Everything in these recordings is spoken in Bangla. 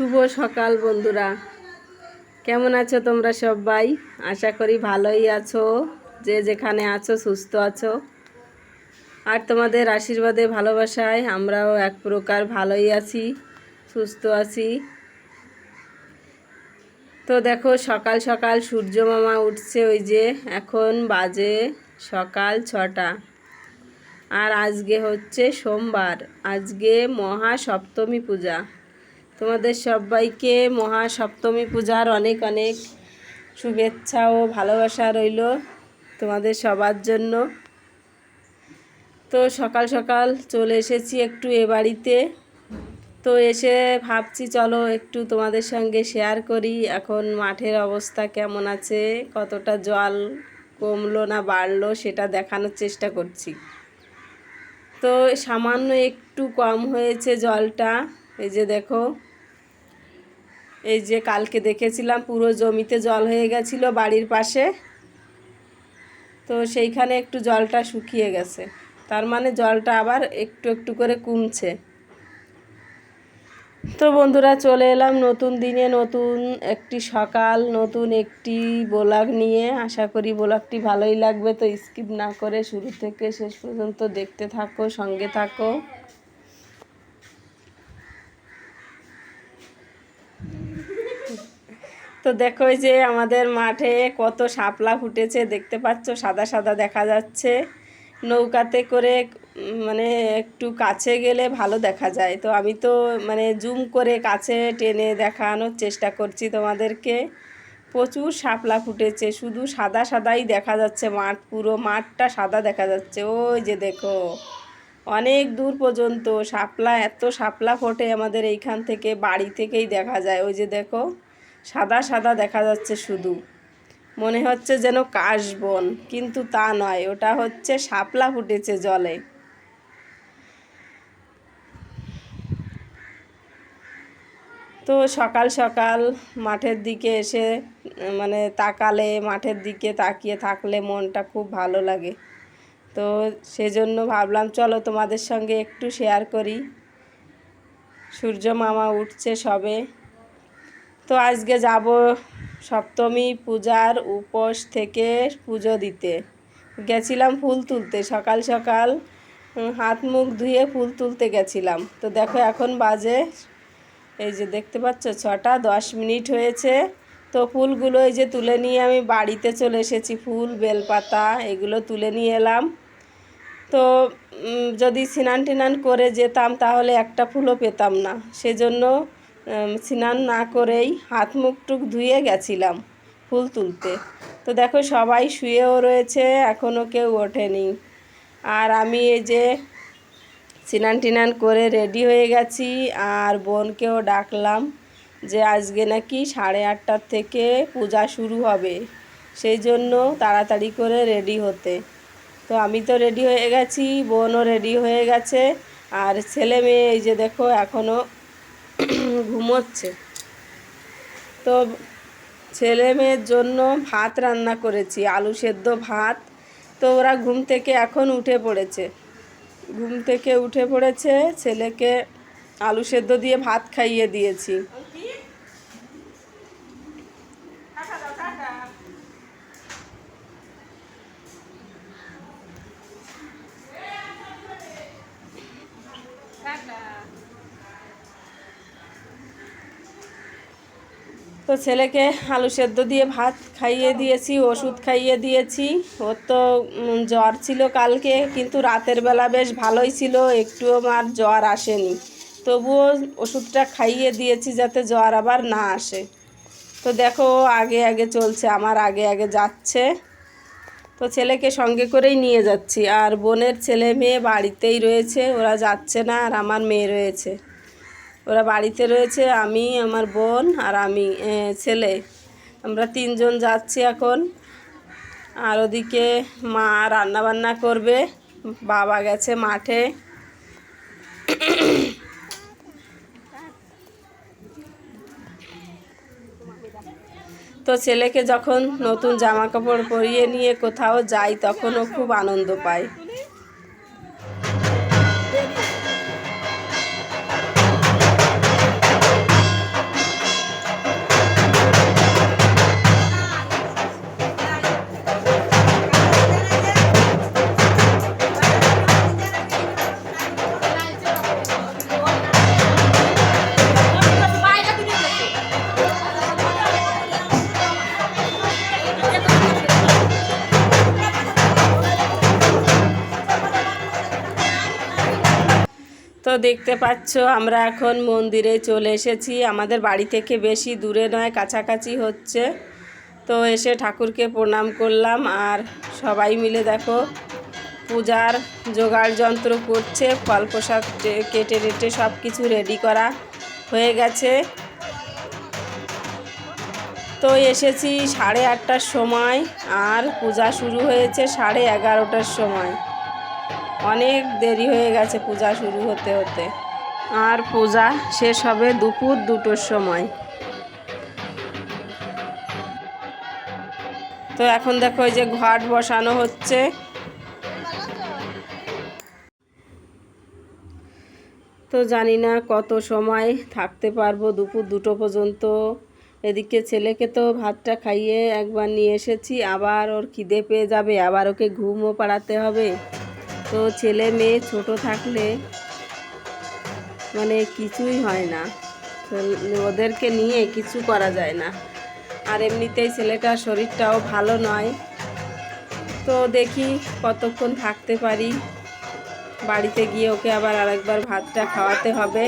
শুভ সকাল, বন্ধুরা। কেমন আছো তোমরা সবাই? আশা করি ভালোই আছো, যে যেখানে আছো, সুস্থ আছো। আর তোমাদের আশীর্বাদে, ভালোবাসায় আমরাও এক প্রকার ভালোই আছি, সুস্থ আছি। তো দেখো, সকাল সকাল সূর্য মামা উঠছে, ওই যে এখন বাজে সকাল ছটা। আর আজকে হচ্ছে সোমবার, আজকে মহা সপ্তমী পূজা। তোমাদের সবাইকে মহা সপ্তমী পূজার অনেক অনেক শুভেচ্ছা ও ভালোবাসা রইল তোমাদের সবার জন্য। তো সকাল সকাল চলে এসেছি একটু এ বাড়িতে। তো এসে ভাবছি চলো একটু তোমাদের সঙ্গে শেয়ার করি, এখন মাঠের অবস্থা কেমন আছে, কতটা জল কমলো না বাড়লো সেটা দেখানোর চেষ্টা করছি। তো সামান্য একটু কম হয়েছে জলটা, এই যে দেখো। এই যে কালকে দেখেছিলাম, পুরো জমিতে জল হয়ে গেছিল বাড়ির পাশে। তো সেইখানে একটু জলটা শুকিয়ে গেছে। তার মানে জলটা আবার একটু একটু করে কমছে। তো বন্ধুরা, চলে এলাম নতুন দিনে, নতুন একটি সকাল, নতুন একটি ব্লগ নিয়ে। আশা করি ব্লগটি ভালোই লাগবে, তো স্কিপ না করে শুরু থেকে শেষ পর্যন্ত দেখতে থাকো, সঙ্গে থাকো। তো দেখো যে আমাদের মাঠে কত শাপলা ফুটেছে, দেখতে পাচ্ছ? সাদা সাদা দেখা যাচ্ছে। নৌকাতে করে মানে একটু কাছে গেলে ভালো দেখা যায়। তো আমি তো মানে জুম করে কাছে টেনে দেখানোর চেষ্টা করছি তোমাদেরকে। প্রচুর শাপলা ফুটেছে, শুধু সাদা সাদাই দেখা যাচ্ছে মাঠ, পুরো মাঠটা সাদা দেখা যাচ্ছে। ওই যে দেখো, অনেক দূর পর্যন্ত শাপলা, এত শাপলা ফোটে আমাদের এইখান থেকে, বাড়ি থেকেই দেখা যায়। ওই যে দেখো সাদা সাদা দেখা যাচ্ছে শুধু। মনে হচ্ছে যেন কাশবন কিন্তু তা নয়, ওটা হচ্ছে শাপলা ফুটেছে জলে। তো সকাল সকাল মাঠের দিকে এসে মানে তাকালে, মাঠের দিকে তাকিয়ে থাকলে মনটা খুব ভালো লাগে। তো সেজন্য ভাবলাম, চলো তোমাদের সঙ্গে একটু শেয়ার করি। সূর্য মামা উঠছে সবে। তো আজকে যাব সপ্তমী পূজার উপোস থেকে পুজো দিতে। গেছিলাম ফুল তুলতে সকাল সকাল হাত মুখ ধুয়ে ফুল তুলতে গেছিলাম। তো দেখো এখন বাজে, এই যে দেখতে পাচ্ছ, ছটা দশ মিনিট হয়েছে। তো ফুলগুলো এই যে তুলে নিয়ে আমি বাড়িতে চলে এসেছি, ফুল, বেলপাতা এগুলো তুলে নিয়ে এলাম। তো যদি স্নান টিনান করে যেতাম তাহলে একটা ফুলও পেতাম না। সেজন্য স্নান না করেই হাত মুখ টুক ধুয়ে গেছিলাম ফুল তুলতে। তো দেখো সবাই শুয়েও রয়েছে এখনও কেউ ওঠেনি। আর আমি এই যে স্নান টিনান করে রেডি হয়ে গেছি, আর বোনকেও ডাকলাম যে আজকে নাকি সাড়ে আটটার থেকে পূজা শুরু হবে, সেই জন্য তাড়াতাড়ি করে রেডি হতে। তো আমি তো রেডি হয়ে গেছি, বোনও রেডি হয়ে গেছে, আর ছেলে মেয়ে এই যে দেখো এখনও ঘুমোচ্ছে। তো ছেলে মেয়ের জন্য ভাত রান্না করেছি, আলু সেদ্ধ ভাত। তো ওরা ঘুম থেকে এখন উঠে পড়েছে। ঘুম থেকে উঠে পড়েছে, ছেলেকে আলু সেদ্ধ দিয়ে ভাত খাইয়ে দিয়েছি। তো ছেলেকে আলু সেদ্ধ দিয়ে ভাত খাইয়ে দিয়েছি, ওষুধ খাইয়ে দিয়েছি। ওর তো জ্বর ছিল কালকে, কিন্তু রাতের বেলা বেশ ভালোই ছিল, একটুও আমার জ্বর আসেনি। তবুও ওষুধটা খাইয়ে দিয়েছি যাতে জ্বর আবার না আসে। তো দেখো আগে আগে চলছে, আমার আগে আগে যাচ্ছে। তো ছেলেকে সঙ্গে করেই নিয়ে যাচ্ছি। আর বোনের ছেলে মেয়ে বাড়িতেই রয়েছে, ওরা যাচ্ছে না, আর আমার মেয়ে রয়েছে। ওরা বাড়িতে রয়েছে, আমি, আমার বোন আর আমি ছেলে। আমরা তিনজন যাচ্ছি এখন। আর ওদিকে মা রান্না বান্না করবে, বাবা গেছে মাঠে। তো ছেলেকে যখন নতুন জামা কাপড় পরিয়ে নিয়ে কোথাও যাই, তখন ও খুব আনন্দ পায়। দেখতে পাচ্ছ, আমরা এখন মন্দিরে চলে এসেছি। আমাদের বাড়ি থেকে বেশি দূরে নয়, কাছাকাছি হচ্ছে। তো এসে ঠাকুরকে প্রণাম করলাম আর সবাই মিলে দেখো, পূজার জোগাড় যন্ত্র করছে, ফল টে- কেটে টেটে সব কিছু রেডি করা হয়ে গেছে। তো এসেছি সাড়ে আটটার সময় আর পূজা শুরু হয়েছে সাড়ে এগারোটার সময়। অনেক দেরি হয়ে গেছে পূজা শুরু হতে হতে। আর পূজা শেষ হবে দুপুর দুটোর সময়। তো এখন দেখো এই যে ঘট বসানো হচ্ছে। তো জানি না কত সময় থাকতে পারব দুপুর দুটো পর্যন্ত। এদিকে ছেলেকে তো ভাতটা খাইয়ে একবার নিয়ে এসেছি, আবার ওর খিদে পেয়ে যাবে, আবার ওকে ঘুমও পাড়াতে হবে। তো ছেলে মেয়ে ছোট থাকলে মানে কিছুই হয় না। ওদেরকে নিয়ে কিছু করা যায় না। আর এমনিতেই ছেলেটার শরীরটাও ভালো নয়। তো দেখি কতক্ষণ থাকতে পারি। বাড়িতে গিয়ে ওকে আবার আরেকবার ভাতটা খাওয়াতে হবে।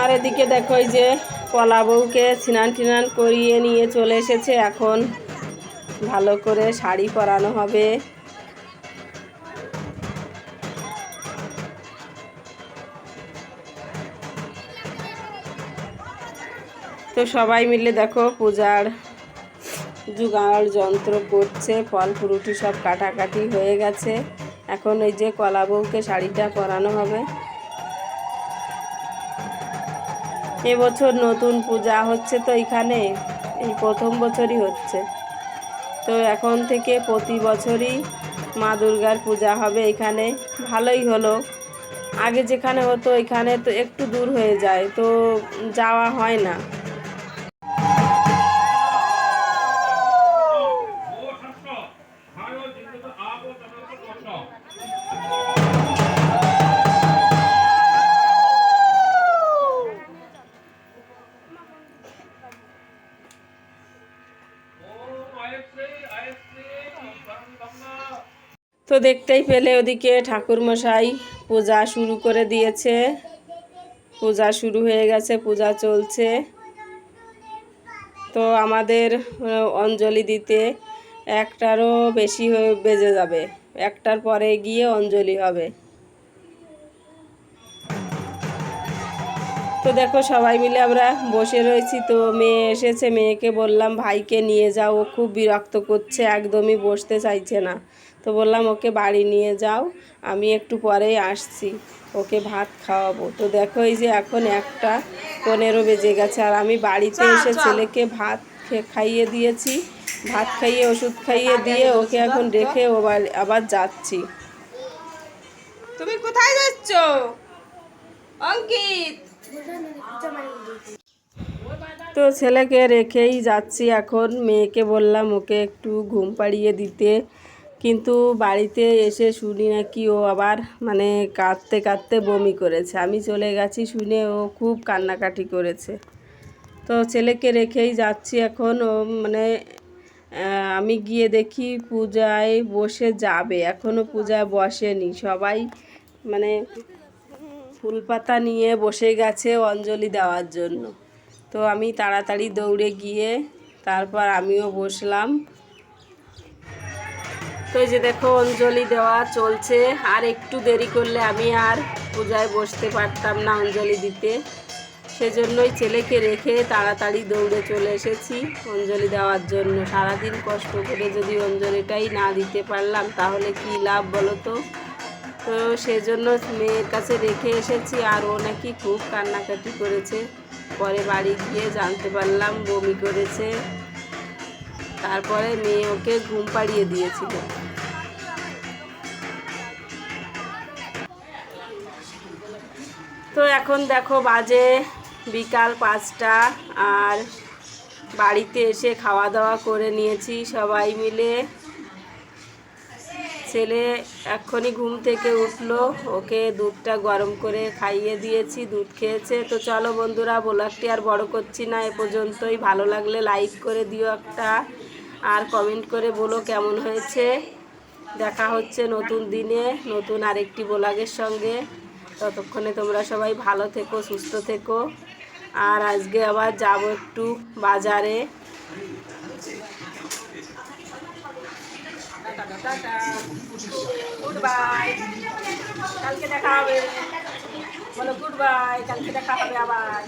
আর এদিকে দেখো যে কলা বউকে স্নান টিনান করিয়ে নিয়ে চলে এসেছে। এখন ভালো করে শাড়ি পরানো হবে। তো সবাই মিলে দেখো পূজার জোগাড় যন্ত্র করছে, ফল ফ্রুটি সব কাটাকাটি হয়ে গেছে। এখন এই যে কলা বউকে শাড়িটা পরানো হবে। এবছর নতুন পূজা হচ্ছে তো এখানে, এই প্রথম বছরই হচ্ছে। তো এখন থেকে প্রতি বছরই মা দুর্গার পূজা হবে এখানে। ভালোই হলো। আগে যেখানে হতো এখানে তো একটু দূর হয়ে যায়, তো যাওয়া হয় না। দেখতেই পেলে ওদিকে ঠাকুরমশাই। পূজা শুরু করে দিয়েছে। পূজা শুরু হয়ে গেছে, পূজা চলছে। তো আমাদের অঞ্জলি দিতে একটারও বেশি বেজে যাবে। একটার পরে গিয়ে অঞ্জলি হবে। তো দেখো সবাই মিলে আমরা বসে রয়েছি। তো মেয়ে এসেছে, মেয়েকে বললাম, ভাইকে নিয়ে যাও, ও খুব বিরক্ত করছে, একদমই বসতে চাইছে না। তো বললাম ওকে বাড়ি নিয়ে যাও আমি একটু পরেই আসছি ওকে ভাত খাওয়াবো। তো দেখো এই যে এখন একটা পনেরো বেজে গেছে আর আমি বাড়িতে এসে ছেলেকে ভাত খাইয়ে দিয়েছি ভাত খাইয়ে ওষুধ খাইয়ে দিয়ে ওকে এখন রেখে ও আবার যাচ্ছি। তুমি কোথায় যাচ্ছ? অঙ্কিত! তো ছেলেকে রেখেই যাচ্ছি এখন মেয়েকে বললাম ওকে একটু ঘুম পাড়িয়ে দিতে। কিন্তু বাড়িতে এসে শুনি নাকি ও আবার মানে কাঁদতে কাঁদতে বমি করেছে। আমি চলে গেছি শুনে ও খুব কান্নাকাটি করেছে। তো ছেলেকে রেখেই যাচ্ছি এখন। ও মানে আমি গিয়ে দেখি পূজায় বসে যাবে। এখনও পূজায় বসেনি। সবাই মানে ফুল পাতা নিয়ে বসে গেছে অঞ্জলি দেওয়ার জন্য। তো আমি তাড়াতাড়ি দৌড়ে গিয়ে তারপর আমিও বসলাম। তো এই যে দেখো, অঞ্জলি দেওয়া চলছে। আর একটু দেরি করলে আমি আর পূজায় বসতে পারতাম না অঞ্জলি দিতে। সেজন্যই ছেলেকে রেখে তাড়াতাড়ি দৌড়ে চলে এসেছি অঞ্জলি দেওয়ার জন্য। সারাদিন কষ্ট করে যদি অঞ্জলিটাই না দিতে পারলাম, তাহলে কি লাভ বলো তো? তো সেজন্য মেয়ের কাছে রেখে এসেছি, আর ও নাকি খুব কান্নাকাটি করেছে। পরে বাড়ি গিয়ে জানতে পারলাম বমি করেছে। তারপরে মেয়ে ওকে ঘুম পাড়িয়ে দিয়েছিল। তো এখন দেখো বাজে বিকাল পাঁচটা আর বাড়িতে এসে খাওয়া দাওয়া করে নিয়েছি সবাই মিলে। ছেলে এক্ষুনি ঘুম থেকে উঠল, ওকে দুধটা গরম করে খাইয়ে দিয়েছি, দুধ খেয়েছে। তো চলো বন্ধুরা, ব্লগটি আর বড় করছি না, এ পর্যন্তই। ভালো লাগলে লাইক করে দিও একটা। আর কমেন্ট করে বলো কেমন হয়েছে। দেখা হচ্ছে নতুন দিনে, নতুন আরেকটি ব্লগের সঙ্গে। ততক্ষণে তোমরা সবাই ভালো থেকো, সুস্থ থেকো। আর আজকে আবার যাব একটু বাজারে। গুড বাই কালকে দেখা হবে। বলো গুড বাই কালকে দেখা হবে আবার।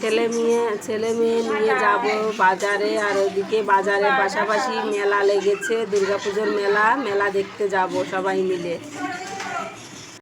ছেলে মেয়ে ছেলে মেয়ে নিয়ে যাব বাজারে, আর ওইদিকে বাজারের পাশাপাশি মেলা লেগেছে, দুর্গাপুজোর মেলা মেলা দেখতে যাব সবাই মিলে।